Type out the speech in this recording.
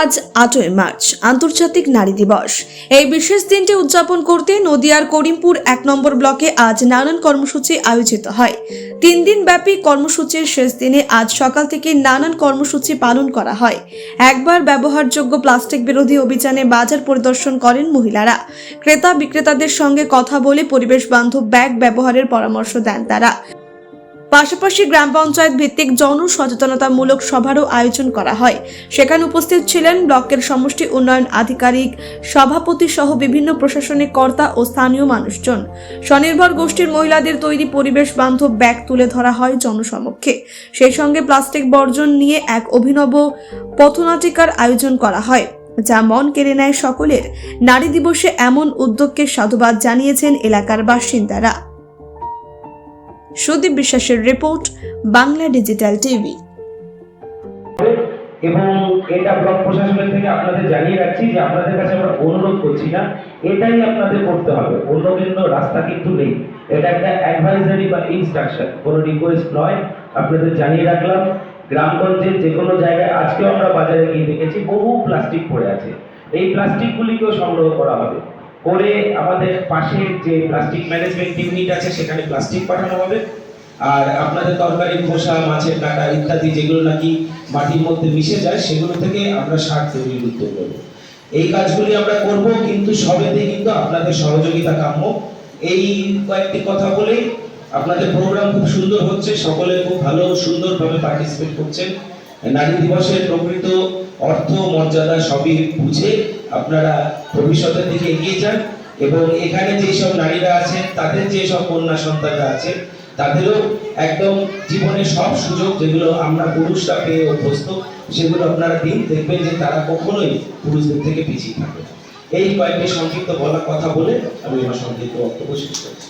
আজ আটই মার্চ, আন্তর্জাতিক নারী দিবস। এই বিশেষ দিনটি উদযাপন করতে নদিয়ার করিমপুর এক নম্বর ব্লকে আজ নানান কর্মসূচি আয়োজিত হয়। তিন দিন ব্যাপী কর্মসূচির শেষ দিনে আজ সকাল থেকে নানান কর্মসূচি পালন করা হয়। একবার ব্যবহারযোগ্য প্লাস্টিক বিরোধী অভিযানে বাজার পরিদর্শন করেন মহিলারা। ক্রেতা বিক্রেতাদের সঙ্গে কথা বলে পরিবেশ বান্ধব ব্যাগ ব্যবহারের পরামর্শ দেন তারা। পাশাপাশি গ্রাম পঞ্চায়েত ভিত্তিক জন সচেতনতামূলক সভারও আয়োজন করা হয়। সেখানে উপস্থিত ছিলেন ব্লকের সমষ্টি উন্নয়ন আধিকারিক, সভাপতি সহ বিভিন্ন প্রশাসনিক কর্তা ও স্থানীয় মানুষজন। স্বনির্ভর গোষ্ঠীর মহিলাদের তৈরি পরিবেশ বান্ধব ব্যাগ তুলে ধরা হয় জনসমক্ষে। সেই সঙ্গে প্লাস্টিক বর্জন নিয়ে এক অভিনব পথনাটিকার আয়োজন করা হয়, যা মন কেড়ে নেয় সকলের। নারী দিবসে এমন উদ্যোগকে সাধুবাদ জানিয়েছেন এলাকার বাসিন্দারা। সুদীপ বিশ্বাসের রিপোর্ট, বাংলা ডিজিটাল টিভি। এবং এটা ব্লক প্রশাসনের থেকে আপনাদের জানিয়ে রাখছি যে আপনাদের কাছে আমরা অনুরোধ করছি না, এটাই আপনাদের করতে হবে। অন্য কিন্তু রাস্তা কিন্তু নেই। এটা একটা অ্যাডভাইজারি বা ইনস্ট্রাকশন কোনো রিকোয়েস্ট নয়। আপনাদের জানিয়ে রাখলাম, গ্রামগঞ্জের যে কোনো জায়গায় আজকেও আমরা বাজারে গিয়ে দেখেছি বহু প্লাস্টিক পড়ে আছে। এই প্লাস্টিকগুলিকেও সংগ্রহ করা হবে। করে আমাদের পাশের যে প্লাস্টিক ম্যানেজমেন্ট ইউনিট আছে, সেখানে প্লাস্টিক পাঠানো হবে। আর আপনাদের তরকারি, খোসা, মাছের কাটা ইত্যাদি যেগুলো নাকি মাটির মধ্যে মিশে যায়, সেগুলো থেকে আমরা সার তৈরির উদ্যোগ নেব। এই কাজগুলি আমরা করব, কিন্তু সবেতে কিন্তু আপনাদের সহযোগিতা কাম্য। এই কয়েকটি কথা বলেই আপনাদের প্রোগ্রাম খুব সুন্দর হচ্ছে, সকলে খুব ভালো, সুন্দরভাবে পার্টিসিপেট করছেন। নারী দিবসের প্রকৃত অর্থ, মর্যাদা সবই বুঝে আপনারা ভবিষ্যতের দিকে এগিয়ে যান এবং এখানে যেসব নারীরা আছেন, তাদের যেসব কন্যা সন্তানরা আছে তাদেরও একদম জীবনে সব সুযোগ যেগুলো আমরা পুরুষরা পেয়ে অভ্যস্ত, সেগুলো আপনারা দিন, দেখবেন যে তারা কখনোই পুরুষদের থেকে পিছিয়ে থাকবে এই কয়েকটি সংক্ষিপ্ত বলা কথা বলে আমি আমার সংক্ষিপ্ত বক্তব্য শেষ করছি।